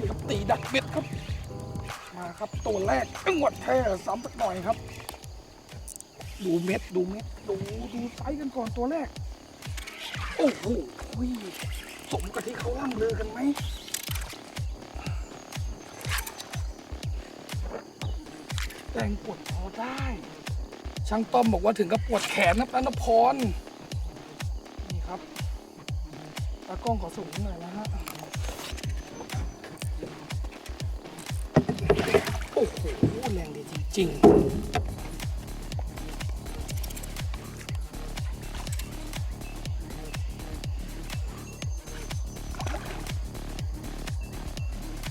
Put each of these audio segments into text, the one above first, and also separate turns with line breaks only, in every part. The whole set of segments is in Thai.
ให้ครับตีดักเบ็ดครับ มาครับตัวแรกจังหวัดแพร่ซ้ำสักหน่อยครับ ดูเม็ดดูเม็ดดูดูไซส์กันก่อนตัวแรก โอ้โหสมกับที่เขาล่ำลือกันไหมแรงปวดพอได้ ช่างต้อมบอกว่าถึงกับปวดแขนนะนันพร นี่ครับตากล้องขอสูงหน่อยนะฮะ จริง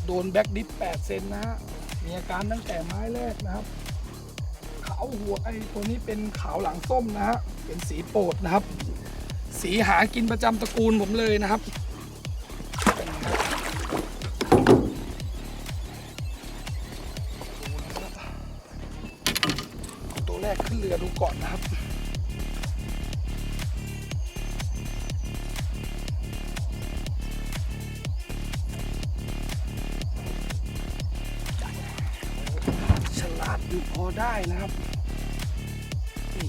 โดนแบ็กดิฟ8เซนนะฮะ มีอาการตั้งแต่ไม้แรกนะครับ ขาวหัวไอตัวนี้เป็นขาวหลังส้มนะฮะ เป็นสีโปรดนะครับ สีหากินประจำตระกูลผมเลยนะครับ รือดูก่อนนะครับฉลาดอยู่พอได้นะครับนี่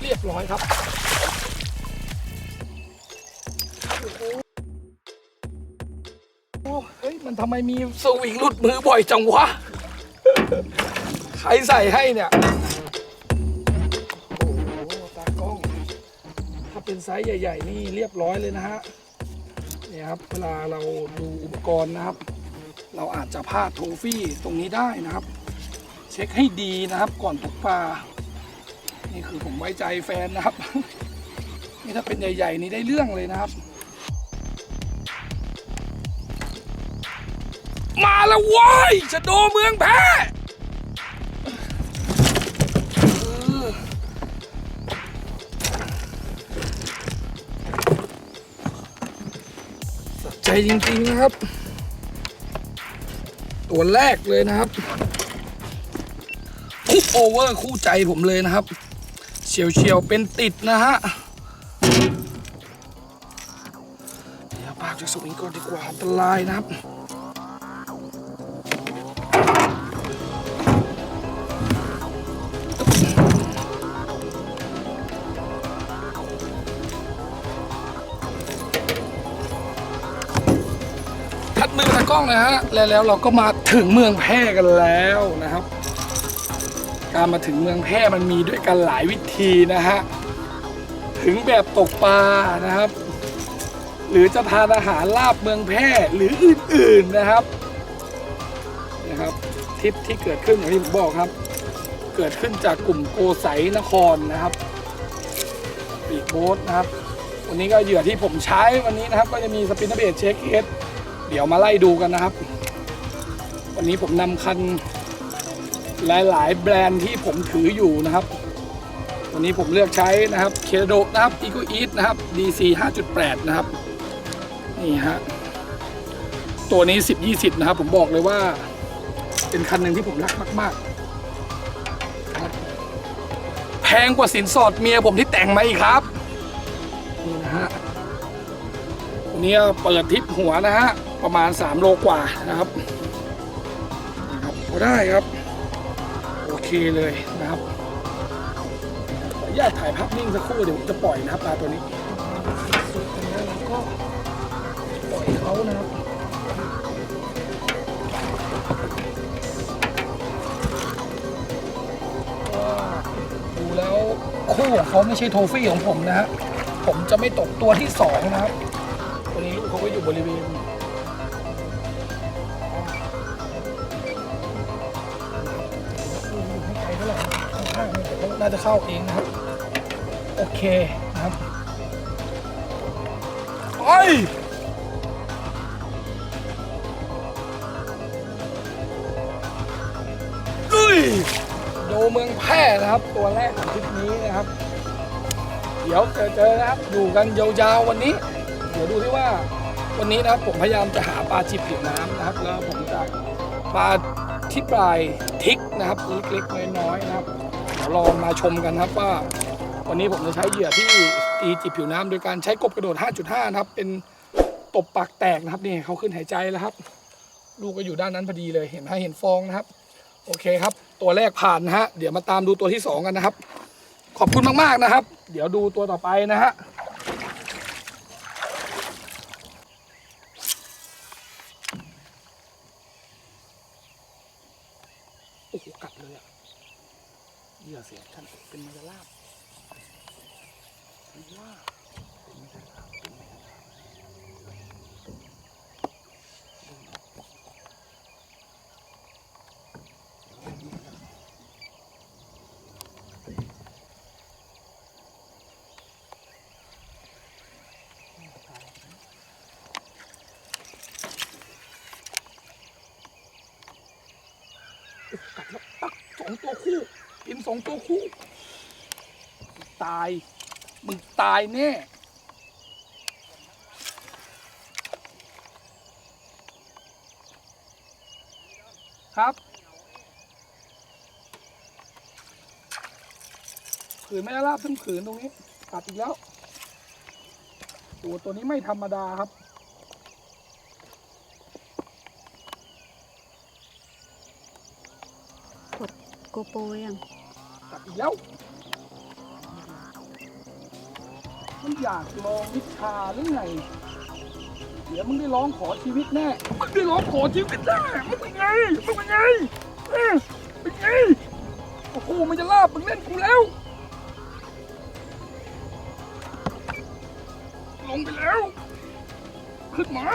เรียบร้อยครับ ทำไมมีสวิงหลุดมือบ่อยจังวะ ใครใส่ให้เนี่ย โอ้โหตากล้อง ถ้าเป็นไซส์ใหญ่ ๆ นี่เรียบร้อยเลยนะฮะเนี่ยครับ เวลาเราดูอุปกรณ์นะครับ เราอาจจะพลาดโทฟี่ตรงนี้ได้นะครับ เช็คให้ดีนะครับก่อนตกปลา นี่คือผมไว้ใจแฟนนะครับ นี่ถ้าเป็นใหญ่ ๆ นี่ได้เรื่องเลยนะครับ มาแล้วว้ยชะโดเมืองแพ้สใจจริงๆนะครับ ตัวแรกเลยนะครับคุกโอเวอร์คู่ใจผมเลยนะครับเฉียวเฉียวเป็นติดนะฮะเดี๋ยวปากจะสวิงก่อนดีกว่าอันตรายนะครับ ต้องนะฮะแล้วแล้วเราก็มาถึงเมืองแพร่กันแล้วนะครับ การมาถึงเมืองแพร่มันมีด้วยกันหลายวิธีนะฮะถึงแบบตกปลานะครับ หรือจะทานอาหารลาบเมืองแพร่หรืออื่นๆนะครับนะครับทริปที่เกิดขึ้นอย่างที่ผมบอกครับ เกิดขึ้นจากกลุ่มโกไสนครนะครับปีกโบ๊ทนะครับวันนี้ก็เหยื่อที่ผมใช้วันนี้นะครับ ก็จะมีสปินเนอร์เบดเช็คเอส เดี๋ยวมาไล่ดูกันนะครับ วันนี้ผมนำคันหลาย ๆ แบรนด์ที่ผมถืออยู่นะครับ วันนี้ผมเลือกใช้นะครับเคโดนะครับอีโกอีทนะครับ DC 5.8 นะครับ นี่ฮะ ตัวนี้ 10 20 นะครับ ผมบอกเลยว่า เป็นคันหนึ่งที่ผมรักมาก ๆ ครับ แพงกว่าสินสอดเมียผมที่แต่งมาอีกครับ นี่นะฮะวันนี้เปิดทิปหัวนะฮะ ประมาณ 3 โลกว่านะครับครับพอได้ครับ โอเคเลยนะครับขออนุญาตถ่ายภาพนิ่งสักครู่เดี๋ยวผมจะปล่อยนะครับปลาตัวนี้สุดแล้วเราก็ปล่อยเขานะครับว่าดูแล้วคู่ของเขาไม่ใช่โทฟี่ของผมนะฮะผมจะไม่ตกตัวที่สองนะครับตัวนี้ลูกเขาก็อยู่บริเวณ จะเข้าเองนะครับ โอเคนะครับไปลุยโดเมืองแพร่นะครับ ตัวแรกของทริปนี้นะครับ เดี๋ยวเจอเจอนะครับอยู่กันยาวๆวันนี้ เดี๋ยวดูที่ว่าวันนี้นะครับผมพยายามจะหาปลาจิบผิวน้ำนะครับ แล้วผมจะปลาที่ปลายทิกนะครับเล็กๆน้อยๆนะครับเดี๋ยวลองมาชมกันครับว่า วันนี้ผมจะใช้เหยื่อที่ตีจิบผิวน้ำโดยการใช้กบกระโดด 5.5 นะครับ เป็นตบปากแตกนะครับนี่เขาขึ้นหายใจแล้วครับ ลูกก็อยู่ด้านนั้นพอดีเลยเห็นไหมเห็นฟองนะครับ โอเคครับ ตัวแรกผ่านนะฮะเดี๋ยวมาตามดูตัวที่สองกันนะครับ ขอบคุณมากๆนะครับ เดี๋ยวดูตัวต่อไปนะฮะโอ้โหกัดเลยอะ เหยื่อเสียท่านเป็นมายาลาบเป็นว่าเป็นมายาลาบเป็นมายาลาบกัดแล้วปักสองตัวคู่กิน สองตัวคู่ ตาย มึงตายแน่ครับผืนไม่ได้ราบทั้งผืนตรงนี้กัดอีกแล้วตัวตัวนี้ไม่ธรรมดาครับ
โกโปรยัง
กัดอีกแล้วไม่อยากลองวิชาหรือไง เดี๋ยวมึงได้ร้องขอชีวิตแน่ มึงได้ร้องขอชีวิตแน่มึงเป็นไง มึงเป็นไงเออเป็นไง โอ้โหมันจะลาบมึงเล่นกูแล้ว ลงไปแล้ว ขึ้นมา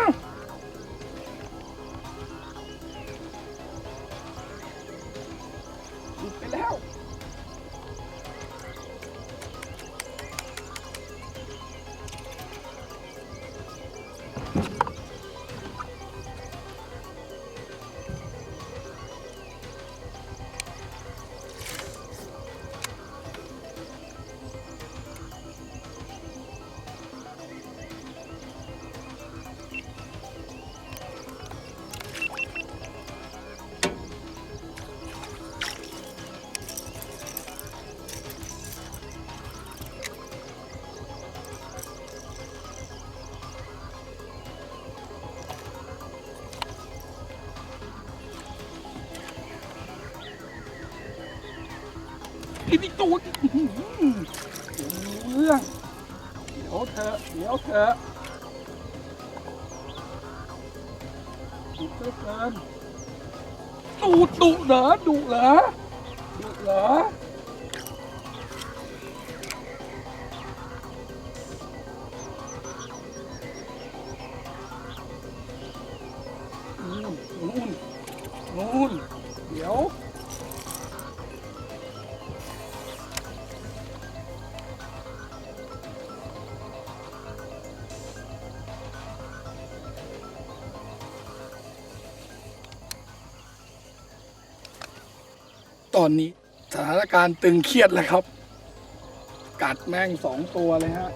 กินอีกตัวเดี๋ยวมีเรื่องเดี๋ยวเธอเดี๋ยวเธอะดุเกินดุดุเหรอดุเหรอดุเหรอ อนนี้ สถานการณ์ตึงเครียดแล้วครับ กัดแม่งสองตัวเลยฮะ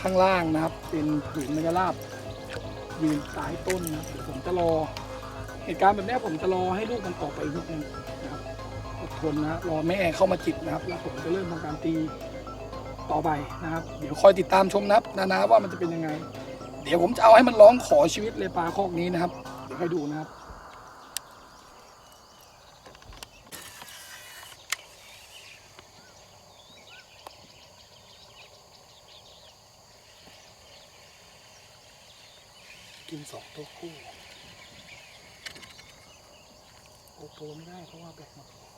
ข้างล่างนะครับ เป็นผืนมะยราบยืนสายต้นนะเดี๋ยวผมจะรอ เหตุการณ์แบบนี้ผมจะรอให้ลูกมันออกไปอีกนิดนึงนะครับอดทนนะรอแม่เข้ามาจิตนะครับ แล้วผมจะเริ่มทำการตีต่อไปนะครับ เดี๋ยวคอยติดตามชมนะครับนานาว่ามันจะเป็นยังไง เดี๋ยวผมจะเอาให้มันร้องขอชีวิตเลยปลาคอกนี้นะครับ เดี๋ยวให้ดูนะครับ กินสอง ตัวคู่โอโปไม่ได้เพราะว่าแบตหมด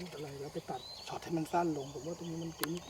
พูดอะไรแล้วไปตัดช็อตให้มันสั้นลงผมว่าตรงนี้มันกินไม่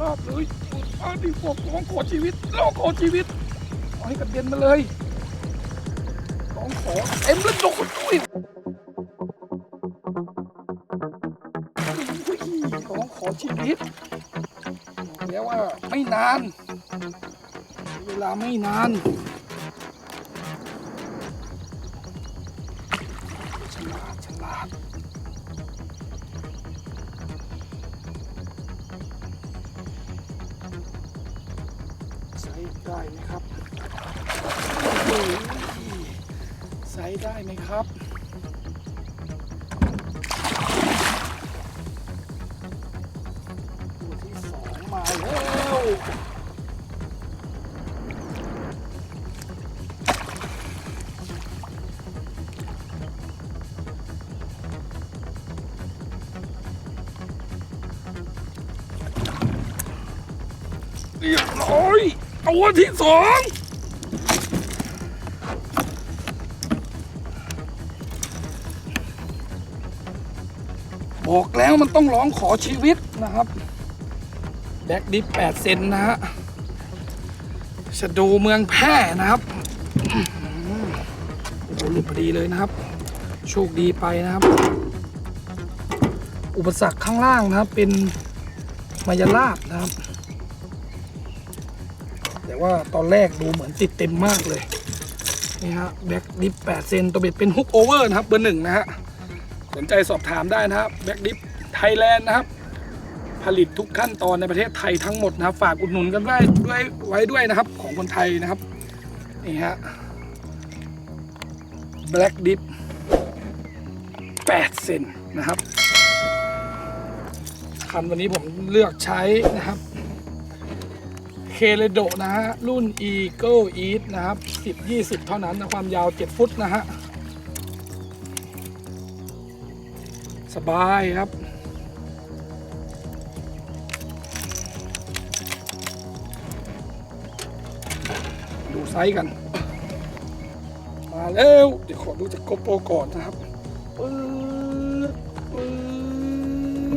มันจะลาบเลยอันนี้พวกร้องขอชีวิตร้องขอชีวิตเอาให้กระเด็นมาเลยร้องขอเต็มแล้วโดดด้วยร้องขอชีวิตบอกแล้วว่าไม่นาน เวลาไม่นานฉลาดฉลาด ได้ไหมครับ ใส่ได้ไหมครับ ตัวที่สองบอกแล้วมันต้องร้องขอชีวิตนะครับ แบ็กดิฟ8เซนนะฮะชะโดเมืองแพร่นะครับอื้อหือโอ้โหหลุดพอดีเลยนะครับ โชคดีไปนะครับ อุปสรรคข้างล่างนะครับเป็นมายาลาบนะครับ ว่าตอนแรกดูเหมือนติดเต็มมากเลย นี่ฮะแบ็กดิฟ8เซนตัวเบ็ดเป็นฮุกโอเวอร์นะครับเบอร์หนึ่งนะฮะ สนใจสอบถามได้นะครับแบ็กดิฟไทยแลนด์นะครับ ผลิตทุกขั้นตอนในประเทศไทยทั้งหมดนะครับ ฝากอุดหนุนกันได้ด้วยไว้ด้วยนะครับของคนไทยนะครับ นี่ฮะแบล็กดิฟ8เซนนะครับคันวันนี้ผมเลือกใช้นะครับ เคเลโดนะฮะ รุ่น Eagle Eat นะครับ 10 20 เท่านั้นนะความยาว 7 ฟุตนะฮะ สบายครับ ดูไซส์กัน มาแล้ว เดี๋ยวขอดูจากโกโปรก่อนนะครับปื๊ดปื๊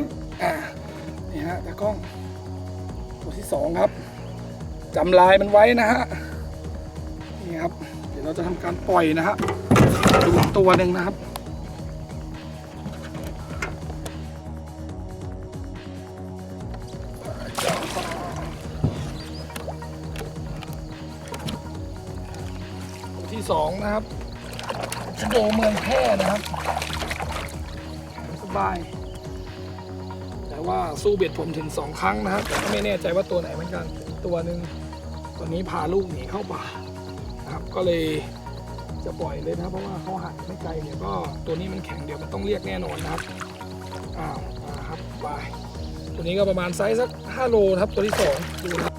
ดอ่า นี่ฮะตากล้องตัวที่สองครับ จำลายมันไว้นะฮะนี่ครับ เดี๋ยวเราจะทำการปล่อยนะฮะดูอีกตัวหนึ่งนะครับที่สองนะครับชโดเมืองแพร่นะครับ สบาย แต่ว่าสู้เบ็ดผมถึงสองครั้งนะครับแต่ก็ไม่แน่ใจว่าตัวไหนเหมือนกัน ตัวหนึ่ง ตัวนี้พาลูกหนีเข้าป่านะครับก็เลยจะปล่อยเลยนะเพราะว่าเขาหักไม่ไกลเดี๋ยวก็ตัวนี้มันแข็งเดี๋ยวมันต้องเรียกแน่นอนนะครับอ้าวมาครับบายตัวนี้ก็ประมาณไซส์สัก5โลนะครับตัวที่สองดูนะครับ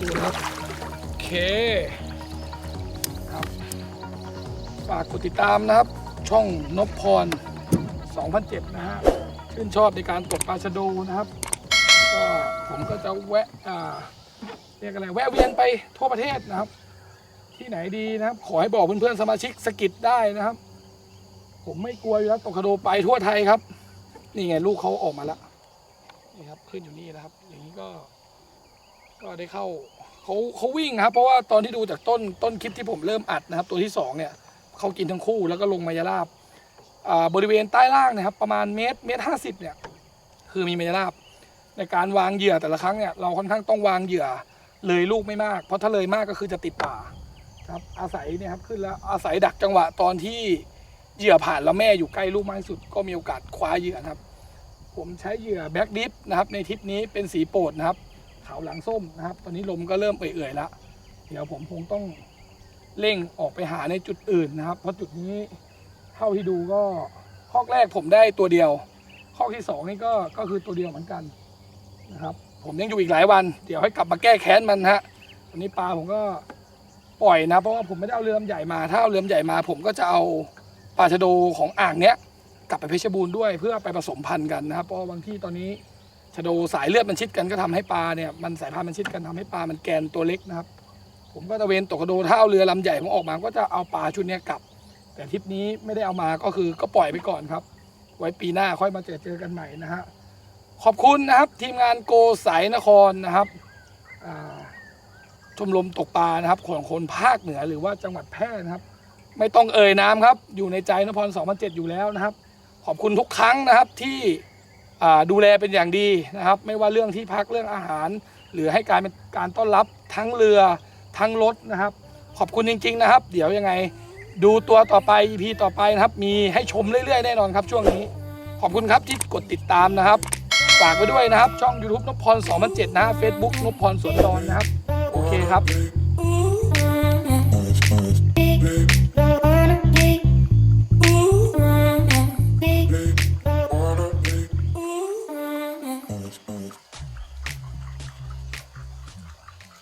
ดูนะครับโอเคครับฝากกดติดตามนะครับ ช่องนพพร2007 นะฮะชื่นชอบในการตกปลาชะโดนะครับ ผมก็จะแวะอ่าเรียกอะไรแวะเวียนไปทั่วประเทศนะครับ ที่ไหนดีนะครับ ขอให้บอกเพื่อนๆสมาชิกสกิดได้นะครับ ผมไม่กลัวอยู่แล้วตกคาโดไปทั่วไทยครับ นี่ไงลูกเขาออกมาแล้วนี่ครับขึ้นอยู่นี่นะครับ อย่างนี้ก็ ก็ได้เข้าเขาเขาวิ่งครับ เพราะว่าตอนที่ดูจากต้นต้นคลิปที่ผมเริ่มอัดนะครับ ตัวที่สองเนี่ยเขากินทั้งคู่แล้วก็ลงมายาลาบอ่าบริเวณใต้ล่างนะครับ ประมาณเมตรเมตรห้าสิบเนี่ย คือมีมายาลาบ ในการวางเหยื่อแต่ละครั้งเนี่ยเราค่อนข้างต้องวางเหยื่อเลยลูกไม่มาก เพราะถ้าเลยมากก็คือจะติดป่าครับอาศัยเนี่ยครับขึ้นแล้วอาศัยดักจังหวะตอนที่เหยื่อผ่านแล้วแม่อยู่ใกล้ลูกมากที่สุด ก็มีโอกาสคว้าเหยื่อนะครับ ผมใช้เหยื่อแบ็กดิฟนะครับในทริปนี้เป็นสีโปรดนะครับขาวหลังส้มนะครับ ตอนนี้ลมก็เริ่มเอื่อยๆแล้วเดี๋ยวผมคงต้องเร่งออกไปหาในจุดอื่นนะครับ เพราะจุดนี้เท่าที่ดูก็ข้อแรกผมได้ตัวเดียว ข้อที่สองนี่ก็ก็คือตัวเดียวเหมือนกัน นะครับผมยังอยู่อีกหลายวัน เดี๋ยวให้กลับมาแก้แค้นมันฮะวันนี้ปลาผมก็ปล่อยนะ เพราะว่าผมไม่ได้เอาเรือลำใหญ่มา ถ้าเอาเรือลำใหญ่มาผมก็จะเอาปลาชะโดของอ่างเนี้ยกลับไปเพชรบูรณ์ด้วยเพื่อไปผสมพันธุ์กันนะครับ เพราะว่าบางที่ตอนนี้ชะโดสายเลือดมันชิดกันก็ทำให้ปลาเนี่ยมันสายพันธุ์มันชิดกันทำให้ปลามันแกนตัวเล็กนะครับ ผมก็ตะเวนตกกระโดถ้าเอาเรือลำใหญ่ผมออกมาก็จะเอาปลาชุดเนี้ยกลับ แต่ทริปนี้ไม่ได้เอามาก็คือก็ปล่อยไปก่อนครับ ไว้ปีหน้าค่อยมาเจอเจอกันใหม่นะฮะ ขอบคุณนะครับทีมงานโกสายนครนะครับชมรมตกปลานะครับของคนภาคเหนือหรือว่าจังหวัดแพร่นะครับ ไม่ต้องเอ่ยนามครับ อยู่ในใจนพร2007 อยู่แล้วนะครับ ขอบคุณทุกครั้งนะครับที่ดูแลเป็นอย่างดีนะครับ ไม่ว่าเรื่องที่พักเรื่องอาหาร หรือให้การเป็นการต้อนรับทั้งเรือทั้งรถนะครับ ขอบคุณจริง ๆ นะครับ เดี๋ยวยังไงดูตัวต่อไป EP ต่อไปนะครับ มีให้ชมเรื่อยๆแน่นอนครับช่วงนี้ ขอบคุณครับที่กดติดตามนะครับ ฝากไว้ด้วยนะครับ ช่อง YouTube นพพร 2007 นะฮะ Facebook นพพรสวนดอนนะครับ โอเคครับ